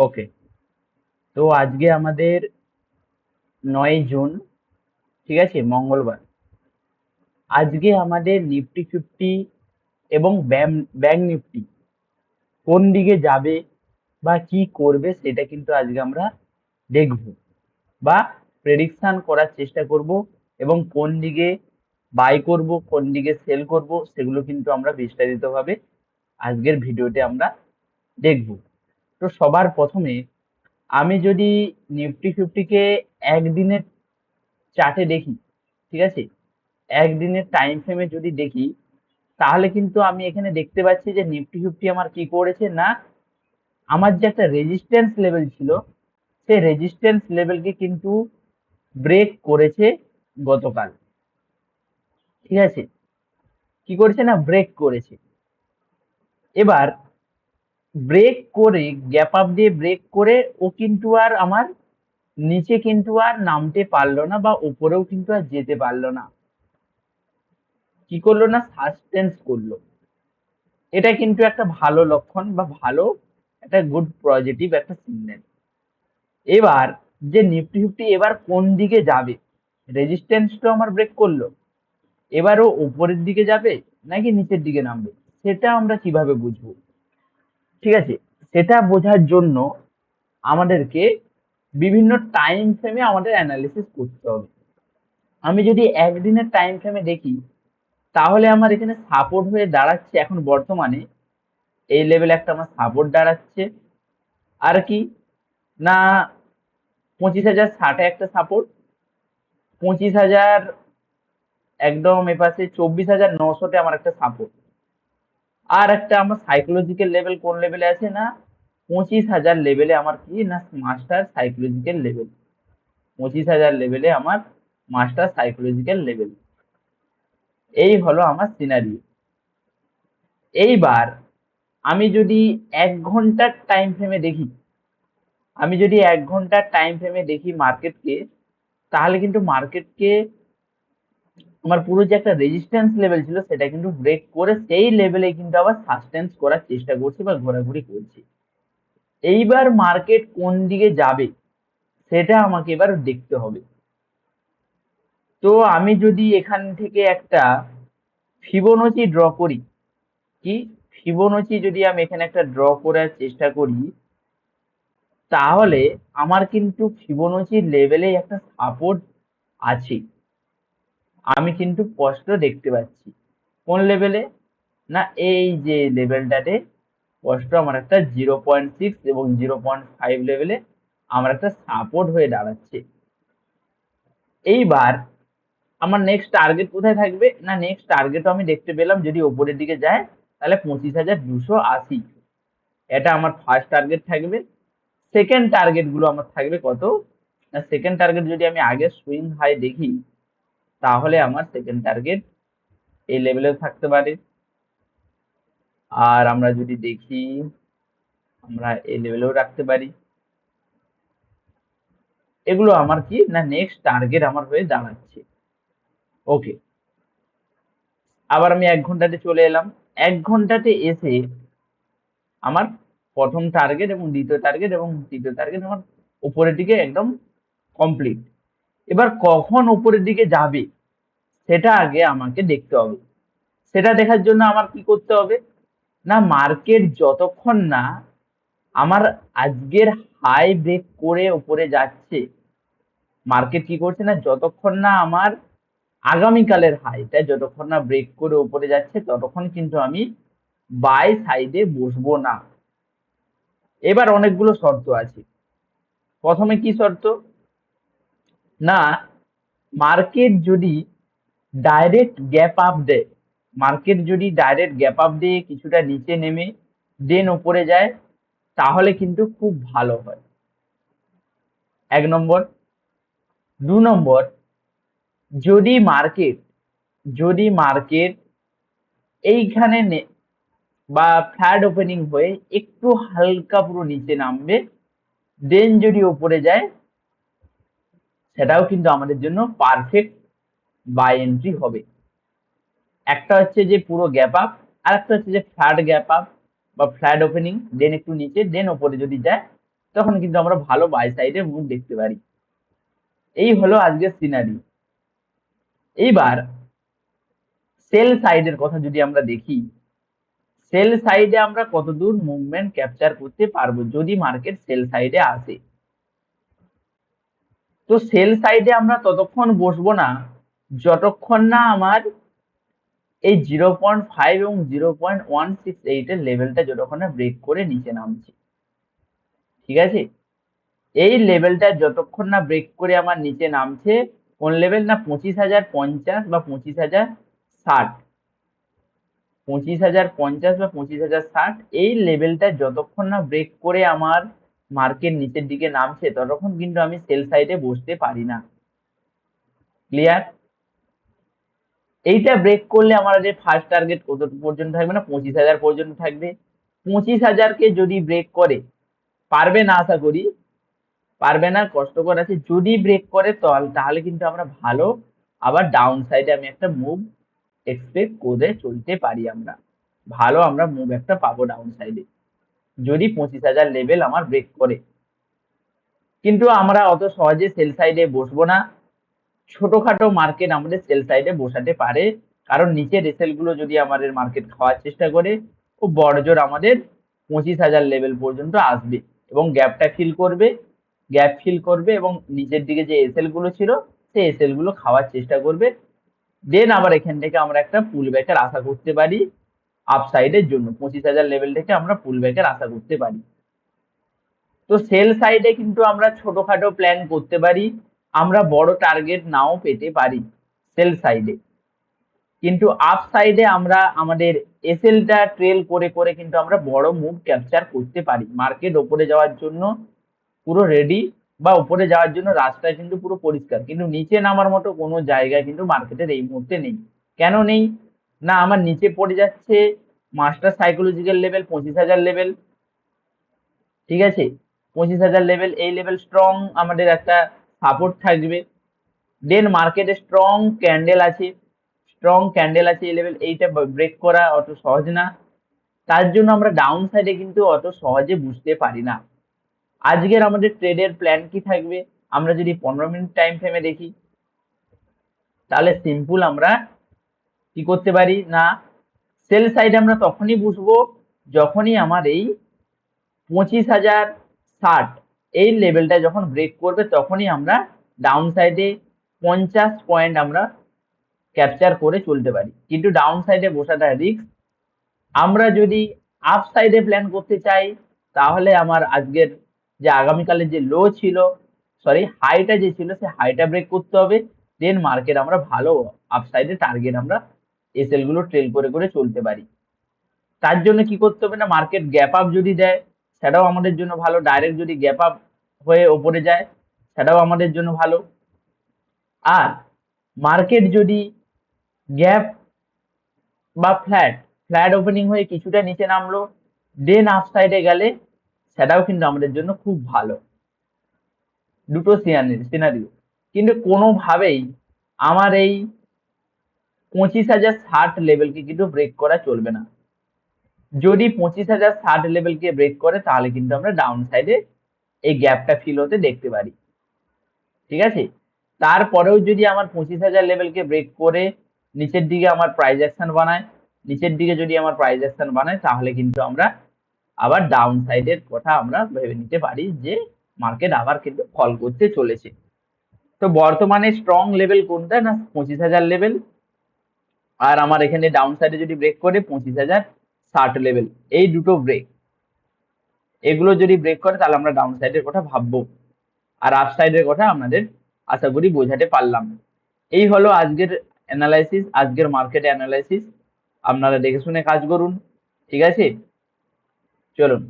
ওকে তো আজকে আমাদের নয় জুন, ঠিক আছে? মঙ্গলবার। আজকে আমাদের নিফটি ফিফটি এবং ব্যাংক নিফটি কোন দিকে যাবে বা কি করবে সেটা কিন্তু আজকে আমরা দেখব বা প্রেডিকশন করার চেষ্টা করব এবং কোন দিকে বাই করব, কোন দিকে সেল করব, সেগুলো কিন্তু আমরা বিস্তারিতভাবে আজকের ভিডিওতে আমরা দেখব। তো সবার প্রথমে আমি যদি নিফটি ফিফটিকে একদিনের চার্টে দেখি, ঠিক আছে? একদিনের টাইম ফ্রেমে যদি দেখি, তাহলে কিন্তু আমি এখানে দেখতে পাচ্ছি যে নিফটি ফিফটি আমার কি করেছে না, আমার যে একটা রেজিস্ট্যান্স লেভেল ছিল, সেই রেজিস্ট্যান্স লেভেলকে কিন্তু ব্রেক করেছে গতকাল। ঠিক আছে? কি করেছে না? ব্রেক করেছে। এবার ব্রেক করে গ্যাপ আপ দিয়ে ব্রেক করে, ও কিন্তু আর আমার নিচে কিন্তু আর নামতে পারল না বা উপরেও কিন্তু আর যেতে পারল না। কি করল না? সাসপেন্স করল। এটা কিন্তু একটা ভালো লক্ষণ বা ভালো, একটা গুড পজিটিভ একটা সিগন্যাল এবার যে নিফটি ফিফটি এবার কোন দিকে যাবে? রেজিস্ট্যান্সটা আমার ব্রেক করল। এবার ও উপরের দিকে যাবে নাকি নিচের দিকে নামবে? সেটা আমরা কীভাবে বুঝব? ঠিক আছে? সেটা বোঝার জন্য আমাদেরকে বিভিন্ন টাইম ফ্রেমে আমাদের অ্যানালিসিস করতে হবে। আমি যদি একদিনের টাইম ফ্রেমে দেখি, তাহলে আমার এখানে সাপোর্ট হয়ে দাঁড়াচ্ছে এখন বর্তমানে। এই লেভেলে একটা আমার সাপোর্ট দাঁড়াচ্ছে। আর কি? না, পঁচিশ হাজার ষাটে একটা সাপোর্ট পঁচিশ হাজার একদম এপাশে চব্বিশ হাজার নশোতে আমার একটা সাপোর্ট আর একটা আমার সাইকোলজিক্যাল লেভেল কোন লেভেলে আছে না? পঁচিশ হাজার লেভেলে আমার কি? না মাস্টার সাইকোলজিক্যাল লেভেল পঁচিশ হাজার লেভেলে আমার মাস্টার সাইকোলজিক্যাল লেভেল এই হলো আমার সিনারি এইবার আমি যদি এক ঘণ্টার টাইম ফ্রেমে দেখি, আমি যদি এক ঘণ্টার টাইম ফ্রেমে দেখি মার্কেটকে তাহলে কিন্তু মার্কেটকে আমার পুরো যে একটা রেজিস্ট্যান্স লেভেল ছিল, সেটা কিন্তু ব্রেক করে সেই লেভেলে কিন্তু আবার সাসটেন্স করার চেষ্টা করছি বা ঘোরাঘুরি করছি। এইবার মার্কেট কোন দিকে যাবে, সেটা আমাকে এবার দেখতে হবে। তো আমি যদি এখান থেকে একটা ফিবোনচি ড্র করি, কি? ফিবোনচি যদি আমি এখানে একটা ড্র করার চেষ্টা করি, তাহলে আমার কিন্তু ফিবোনচির লেভেলে একটা সাপোর্ট আছে। আমি কিন্তু স্পষ্ট দেখতে পাচ্ছি। কোন লেভেলে না, এই যে লেভেলটাতে স্পষ্ট আমার একটা জিরো পয়েন্ট সিক্স এবং জিরো পয়েন্ট ফাইভ লেভেলে আমার একটা সাপোর্ট হয়ে দাঁড়াচ্ছে। এইবার আমার নেক্সট টার্গেট কোথায় থাকবে? না নেক্সট টার্গেট আমি দেখতে পেলাম যদি ওপরের দিকে যায়, তাহলে পঁচিশ হাজার দুশো আশি। এটা আমার ফার্স্ট টার্গেট থাকবে। সেকেন্ড টার্গেটগুলো আমার থাকবে কত? না সেকেন্ড টার্গেট যদি আমি আগে সুইং হাই দেখি তাহলে আমার সেকেন্ড টার্গেট এই লেভেলেও থাকতে পারে। আর আমরা যদি দেখি, আমরা এই লেভেলেও রাখতে পারি। এগুলো আমার কি? না নেক্সট টার্গেট আমার হয়ে দাঁড়াচ্ছে। ওকে আবার আমি এক ঘন্টাতে চলে এলাম। এক ঘন্টাতে এসে আমার প্রথম টার্গেট এবং দ্বিতীয় টার্গেট এবং তৃতীয় টার্গেট আমার উপরের দিকে একদম কমপ্লিট এবার কখন উপরের দিকে যাবে, সেটা আগে আমাকে দেখতে হবে। সেটা দেখার জন্য আমার কি করতে হবে? না, মার্কেট যতক্ষণ না আমার আজকের হাই ব্রেক করে উপরে যাচ্ছে, মার্কেট কি করছে না, যতক্ষণ না আমার আগামীকালের হাইটা যতক্ষণ না ব্রেক করে উপরে যাচ্ছে, ততক্ষণ কিন্তু আমি বাই সাইডে বসবো না। এবার অনেকগুলো শর্ত আছে। প্রথমে কি শর্ত? না মার্কেট যদি ডাইরেক্ট গ্যাপ আপ দেয় মার্কেট যদি ডাইরেক্ট গ্যাপ আপ দিয়ে কিছুটা নিচে নেমে দেন উপরে যায়, তাহলে কিন্তু খুব ভালো হয়। এক নম্বর। দু নম্বর, যদি মার্কেট যদি মার্কেট এইখানে বা ফ্ল্যাট ওপেনিং হয়ে একটু হালকা পুরো নিচে নামবে দেন যদি ওপরে যায় সেটাও কিন্তু আমাদের জন্য পারফেক্ট বাই এন্ট্রি হবে। একটা হচ্ছে যে পুরো গ্যাপ আপ আর একটা হচ্ছে যে ফ্ল্যাট গ্যাপ আপ বা ফ্ল্যাট ওপেনিং দেন একটু নিচে দেন ওপরে যদি যায়, তখন কিন্তু আমরা ভালো বাই সাইডে মুভ দেখতে পারি। এই হলো আজকের সিনারি এইবার সেল সাইডের কথা যদি আমরা দেখি সেল সাইডে আমরা কতদূর মুভমেন্ট ক্যাপচার করতে পারব যদি মার্কেট সেল সাইডে আসে? তো সেল সাইডে আমরা ততক্ষণ বসবো না। যতক্ষণ না আমার এই জিরো পয়েন্ট ফাইভ এবং জিরো পয়েন্ট ওয়ান সিক্স এইটের লেভেলটা যতক্ষণ না ব্রেক করে নিচে নামছে। ঠিক আছে? এই লেভেলটা যতক্ষণ না ব্রেক করে আমার নিচে নামছে, কোন লেভেল না পঁচিশ হাজার পঞ্চাশ বা পঁচিশ হাজার ষাট। পঁচিশ হাজার পঞ্চাশ বা পঁচিশ হাজার ষাট, এই লেভেলটা যতক্ষণ না ব্রেক করে আমার মার্কেট নিচের দিকে নামছে, ততক্ষণ কিন্তু আমি সেল সাইডে বসতে পারি না। ক্লিয়ার এইটা ব্রেক করলে আমাদের ফার্স্ট টার্গেট কত পর্যন্ত থাকবে না? পঁচিশ হাজার পর্যন্ত থাকবে। পঁচিশ হাজারকে যদি ব্রেক করে, পারবে না আশা করি, পারবে না, কষ্টকর আছে। যদি ব্রেক করে তাহলে কিন্তু আমরা ভালো, আবার ডাউন সাইডে আমি একটা মুভ এক্সপেক্ট করে চলতে পারি আমরা। ভালো আমরা মুভ একটা পাবো ডাউন সাইডে যদি পঁচিশ হাজার লেভেল আমার ব্রেক করে। কিন্তু আমরা অত সহজে সেল সাইডে বসবো না। ছোটখাটো মার্কেট আমাদের সেল সাইডে বসাতে পারে। কারণ নিচের রেসেলগুলো যদি আমাদের মার্কেট খাওয়ার চেষ্টা করে, খুব বড়জোর আমাদের পঁচিশ হাজার লেভেল পর্যন্ত আসবে এবং গ্যাপটা ফিল করবে। গ্যাপ ফিল করবে এবং নিচের দিকে যে এসএলগুলো ছিল, সেই এসএলগুলো খাওয়ার চেষ্টা করবে। দেন আবার এখান থেকে আমরা একটা পুল ব্যাকের আশা করতে পারি। আপসাইডের জন্য, পঁচিশ হাজার লেভেল থেকে আমরা পুল ব্যাকের আশা করতে পারি। তো সেল সাইডে কিন্তু আমরা ছোটখাটো প্ল্যান করতে পারি, আমরা বড় টার্গেট নাও পেতে পারি সেল সাইডে কিন্তু আপ সাইডে আমরা আমাদের এসএলটা ট্রেল করে করে কিন্তু আমরা বড় মুভ ক্যাপচার করতে পারি। মার্কেট ওপরে যাওয়ার জন্য পুরো রেডি বা উপরে যাওয়ার জন্য রাস্তা কিন্তু পুরো পরিষ্কার। কিন্তু নিচে নামার মতো কোনো জায়গা কিন্তু মার্কেটের এই মুহূর্তে নেই। কেন নেই? না, আমার নিচে পড়ে যাচ্ছে মাস্টার সাইকোলজিক্যাল লেভেল পঁচিশ হাজার লেভেল ঠিক আছে? পঁচিশ হাজার লেভেল এই লেভেল স্ট্রং আমাদের একটা সাপোর্ট থাকবে। দেন মার্কেটে স্ট্রং ক্যান্ডেল আছে। স্ট্রং ক্যান্ডেল আছে এই লেভেল এইটা ব্রেক করা অত সহজ না। তার জন্য আমরা ডাউন সাইডে কিন্তু অত সহজে বুঝতে পারি না। আজকের আমাদের ট্রেডের প্ল্যান কি থাকবে? আমরা যদি পনেরো মিনিট টাইম ফ্রেমে দেখি, তাহলে সিম্পল আমরা কি করতে পারি? না। সেল সাইড আমরা তখনই বুঝব যখনই আমার এই পঁচিশ হাজার ষাট এই লেভেলটা যখন ব্রেক করবে তখনই আমরা ডাউন সাইডে পঞ্চাশ পয়েন্ট আমরা ক্যাপচার করে চলতে পারি। কিন্তু ডাউন সাইডে বসাটা রিস্ক আমরা যদি আপ সাইডে প্ল্যান করতে চাই, তাহলে আমার আজকের যে আগামীকালের যে লো ছিল সরি হাইটা যে ছিল সে হাইটা ব্রেক করতে হবে। দেন মার্কেট আমরা ভালো আপ সাইডে টার্গেট আমরা এসএলগুলো ট্রেল করে করে চলতে পারি। তার জন্য কি করতে হবে না মার্কেট গ্যাপ আপ যদি দেয়, সেটাও আমাদের জন্য ভালো। ডাইরেক্ট যদি গ্যাপ আপ হয়ে ওপরে যায়, সেটাও আমাদের জন্য ভালো। আর মার্কেট যদি গ্যাপ বা ফ্ল্যাট ফ্ল্যাট ওপেনিং হয়ে কিছুটা নিচে নামলো দেন আপ সাইডে গেলে সেটাও কিন্তু আমাদের জন্য খুব ভালো। দুটো সিনারি সিনারিও কিন্তু কোনোভাবেই আমার এই পঁচিশ হাজার ষাট লেভেলকে কিন্তু ব্রেক করা চলবে না। যদি পঁচিশ হাজার ষাট লেভেলকে ব্রেক করে, তাহলে কিন্তু আমরা ডাউন সাইডে এই গ্যাপটা ফিল হতে দেখতে পারি। ঠিক আছে? তারপরেও যদি আমার পঁচিশ হাজার লেভেলকে ব্রেক করে নিচের দিকে আমার প্রাইজ অ্যাকশন বানায়, নিচের দিকে যদি আমার প্রাইজ অ্যাকশন বানায়, তাহলে কিন্তু আমরা আবার ডাউন সাইডের কথা আমরা ভেবে নিতে পারি যে মার্কেট আবার কিন্তু ফল করতে চলেছে। তো বর্তমানে স্ট্রং লেভেল কোনটা না পঁচিশ হাজার লেভেল আর আমার এখানে ডাউন সাইডে যদি ব্রেক করে পঁচিশ হাজার ষাট লেভেল এই দুটো ব্রেক এগুলো যদি ব্রেক করে, তাহলে আমরা ডাউন সাইডের কথা ভাববো। আর আপ সাইডের কথা আপনাদের আশা করি বোঝাতে পারলাম। এই হলো আজকের অ্যানালাইসিস আজকের মার্কেট অ্যানালাইসিস আপনারা দেখে শুনে কাজ করুন, ঠিক আছে? চলুন।